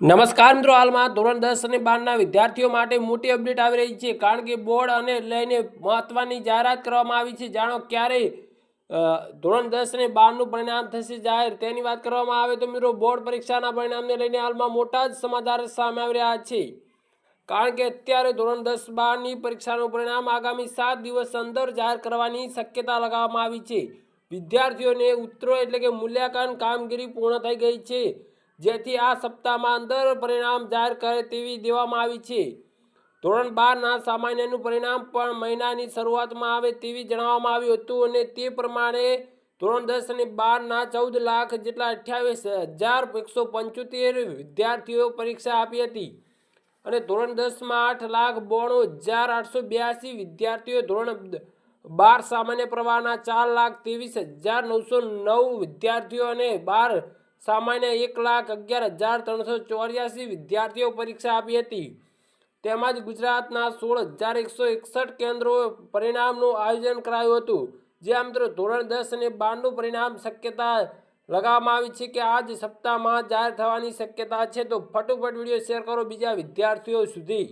નમસ્કાર મિત્રો, હાલમાં ધોરણ દસ અને બારના વિદ્યાર્થીઓ માટે મોટી અપડેટ આવી રહી છે. કારણ કે બોર્ડ અને લઈને મહત્વની જાહેરાત કરવામાં આવી છે. જાણો ક્યારે ધોરણ દસ અને બારનું પરિણામ થશે જાહેર તેની વાત કરવામાં આવે તો મિત્રો, બોર્ડ પરીક્ષાના પરિણામને લઈને હાલમાં મોટા જ સમાચાર સામે આવી રહ્યા છે. કારણ કે અત્યારે ધોરણ દસ બારની પરીક્ષાનું પરિણામ આગામી સાત દિવસ અંદર જાહેર કરવાની શક્યતા લગાવવામાં આવી છે. વિદ્યાર્થીઓને ઉત્તરો એટલે કે મૂલ્યાંકન કામગીરી પૂર્ણ થઈ ગઈ છે. જેથી આ સપ્તાહમાં અંદર પરિણામ જાહેર કરે તેવી દેવામાં આવી છે. ધોરણ બારના સામાન્યનું પરિણામ પણ મહિનાની શરૂઆતમાં આવે તેવી જણાવવામાં આવ્યું હતું અને તે પ્રમાણે ધોરણ દસ અને બારના ચૌદ લાખ જેટલા અઠ્યાવીસ હજાર એકસો પંચોતેર વિદ્યાર્થીઓ પરીક્ષા આપી હતી. અને ધોરણ દસમાં આઠ લાખ બોણું હજાર આઠસો બ્યાસી વિદ્યાર્થીઓ ધોરણ બાર સામાન્ય પ્રવાહના ચાર લાખ ત્રેવીસ હજાર નવસો નવ વિદ્યાર્થીઓ અને બાર સામાન્ય એક લાખ અગિયાર હજાર ત્રણસો ચોર્યાસી વિદ્યાર્થીઓ પરીક્ષા આપી હતી. તેમજ ગુજરાતના સોળ હજાર એકસો એકસઠ કેન્દ્રો પરિણામનું આયોજન કરાયું હતું. જે મિત્રો ધોરણ દસ અને બારનું પરિણામ શક્યતા લગાવવામાં આવી છે કે આજ સપ્તાહમાં જાહેર થવાની શક્યતા છે તો ફટોફટ વીડિયો શેર કરો બીજા વિદ્યાર્થીઓ સુધી.